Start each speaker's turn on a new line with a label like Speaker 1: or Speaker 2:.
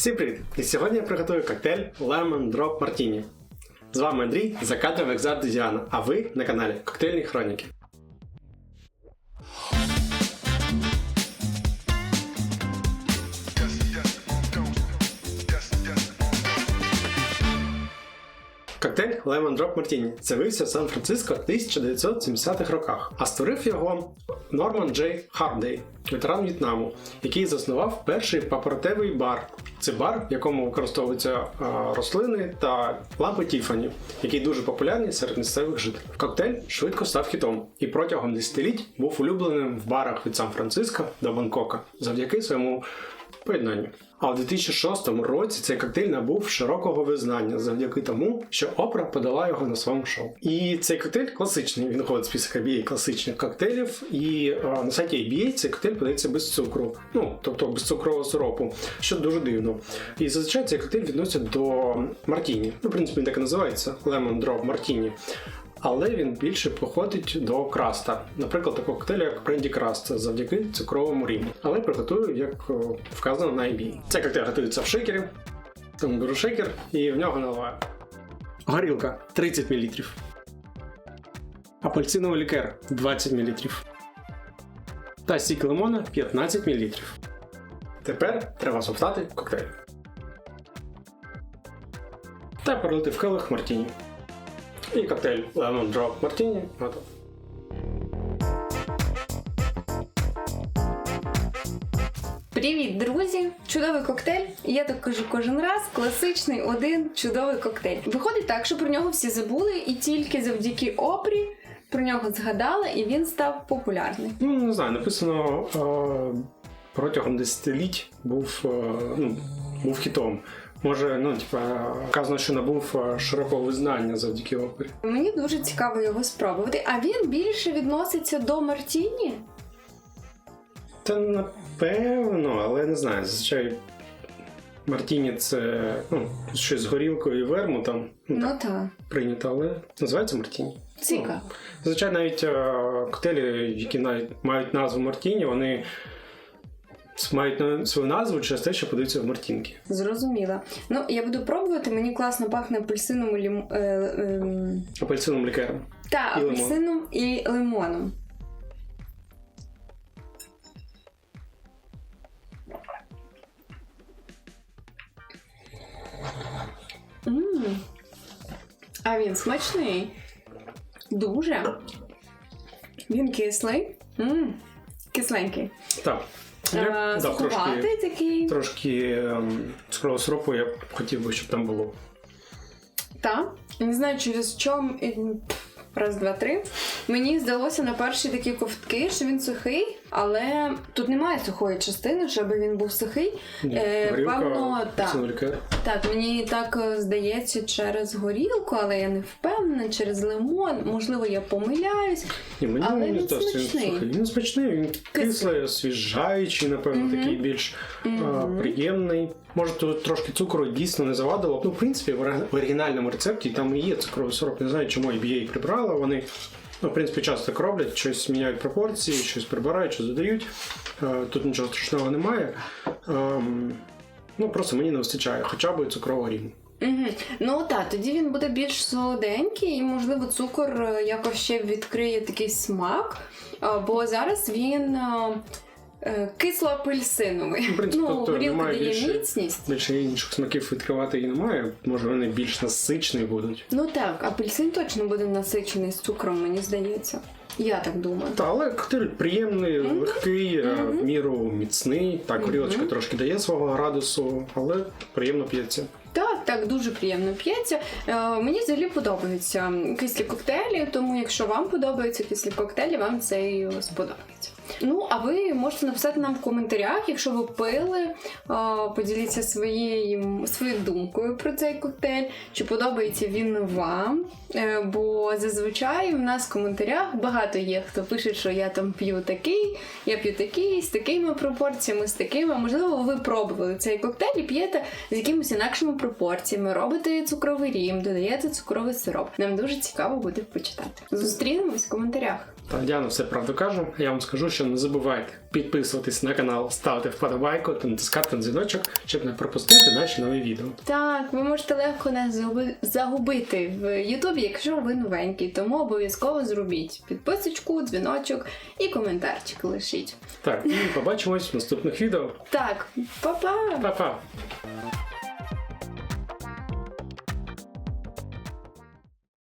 Speaker 1: Всім привіт! І сьогодні я приготую коктейль Lemon Drop Martini. З вами Андрій, за кадром екзарт Діана, а ви на каналі Коктейльні Хроніки. Коктейль Lemon Drop Martini з'явився в Сан-Франциско в 1970-х роках, а створив його Норман Джей Хардей, ветеран В'єтнаму, який заснував перший папоротевий бар. Це бар, в якому використовуються рослини та лампи Тіфані, який дуже популярний серед місцевих жителів. Коктейль швидко став хітом і протягом десятиліть був улюбленим в барах від Сан-Франциска до Бангкока завдяки своєму поєднанню. А в 2006 році цей коктейль набув широкого визнання завдяки тому, що Опра подала його на своєму шоу. І цей коктейль класичний. Він входить в список ABA класичних коктейлів. І а, на сайті ABA цей коктейль подається без цукру, ну тобто без цукрового сиропу, що дуже дивно. І зазвичай цей коктейль відносять до Мартіні. Ну, в принципі, він так і називається Lemon Drop Martini. Але він більше походить до краста, наприклад, такого коктейля, як Бренді Краст, завдяки цукровому рівню. Але приготую, як вказано на IB. Цей коктейль готується в шейкері, тому беру шейкер і в нього наливаю. Горілка 30 мл. Апельсиновий лікер 20 мл. Та сік лимона 15 мл. Тепер треба совтати коктейль. Та перелити в келих мартіні. І коктейль Lemon Drop Martini готов.
Speaker 2: Привіт, друзі! Чудовий коктейль. Я так кажу кожен раз. Класичний один чудовий коктейль. Виходить так, що про нього всі забули, і тільки завдяки опрі про нього згадали, і він став популярний.
Speaker 1: Ну, не знаю, написано е, протягом десятиліть був, е, ну, був хітом. Може, ну, типа, вказано, що набув е, широкого визнання завдяки опері.
Speaker 2: Мені дуже цікаво його спробувати. А він більше відноситься до Мартіні.
Speaker 1: Та напевно, але не знаю, зазвичай Мартіні це ну, щось з горілкою і вермутом. Ну,
Speaker 2: Ну
Speaker 1: так
Speaker 2: так,
Speaker 1: прийнято, але називається Мартіні.
Speaker 2: цікаво.
Speaker 1: Зазвичай навіть е, коктейлі, які навіть мають назву Мартіні, вони мають свою назву через те, що подаються в Мартінки.
Speaker 2: Зрозуміла. Ну, я буду пробувати, мені класно пахне апельсином і лім... е, ем,
Speaker 1: Апельсином лікером.
Speaker 2: та,
Speaker 1: І лимон.
Speaker 2: апельсином і лимоном. М. А він смачний. Дуже. Він кислий. М. Кисленький.
Speaker 1: Так. Я
Speaker 2: А,
Speaker 1: трошки,
Speaker 2: такий.
Speaker 1: трошки ем, цукрового сиропу, я б хотів би, щоб там було.
Speaker 2: Та. Не знаю, через що. Раз, два, три. Мені здалося на перші такі ковтки, що він сухий, але тут немає сухої частини, щоб він був сухий. Е,
Speaker 1: Горілка,
Speaker 2: певно, так. Так, мені так е, здається через горілку, але я не впевнена, через лимон. Можливо, я помиляюсь.
Speaker 1: Ні, мені
Speaker 2: Але
Speaker 1: не здався, він
Speaker 2: смачний.
Speaker 1: сухий. Він смачний, він кислий, освіжаючий, напевно,
Speaker 2: Мгм.
Speaker 1: такий більш а,
Speaker 2: Мгм.
Speaker 1: приємний. Може, тут трошки цукру дійсно не завадило. Ну, в принципі, в ори- в оригінальному рецепті там і є цукровий сироп. Не знаю, чому IBA прибрала. Вони, ну, в принципі, часто так роблять, щось міняють пропорції, щось прибирають, щось додають. Е, Тут нічого страшного немає. Ем, Ну, просто мені не вистачає хоча б цукрового рівня.
Speaker 2: Угу. Ну так, тоді він буде більш солоденький, і, можливо, цукор е, якось ще відкриє такий смак. Бо зараз він е, е, кисло-апельсиновий.
Speaker 1: Ну, в принципі,
Speaker 2: ну,
Speaker 1: тобто
Speaker 2: горілка дає
Speaker 1: більше-
Speaker 2: міцність.
Speaker 1: Більше інших смаків відкривати і немає. Може, вони більш насичні будуть.
Speaker 2: Ну так, апельсин точно буде насичений з цукром, мені здається. Я так думаю.
Speaker 1: Та, але коктейль приємний,
Speaker 2: Мгм.
Speaker 1: легкий, е, в міру міцний. Так, горілочка
Speaker 2: Мгм.
Speaker 1: трошки дає свого градусу, але приємно п'ється.
Speaker 2: Так, так, дуже приємно п'ється. Е, мені взагалі подобаються кислі коктейлі, тому якщо вам подобаються кислі коктейлі, вам це і сподобається. Ну, а ви можете написати нам в коментарях, якщо ви пили, поділіться своєю, своєю думкою про цей коктейль, чи подобається він вам. Е, Бо зазвичай в нас в коментарях багато є, хто пише, що я там п'ю такий, я п'ю такий, з такими пропорціями, з такими. Можливо, ви пробували цей коктейль і п'єте з якимись інакшими пропорціями, робите цукровий рім, додаєте цукровий сироп. Нам дуже цікаво буде почитати. Зустрінемось в коментарях.
Speaker 1: Та Діана все правду каже. Я вам скажу, що не забувайте підписуватись на канал, ставити вподобайку та натискати на дзвіночок, щоб не пропустити наші нові відео.
Speaker 2: Так, ви можете легко нас загубити в Ютубі, якщо ви новенький, тому обов'язково зробіть підписочку, дзвіночок і коментарчик лишіть.
Speaker 1: Так, і побачимось в наступних відео.
Speaker 2: Так, па-па!
Speaker 1: Па-па!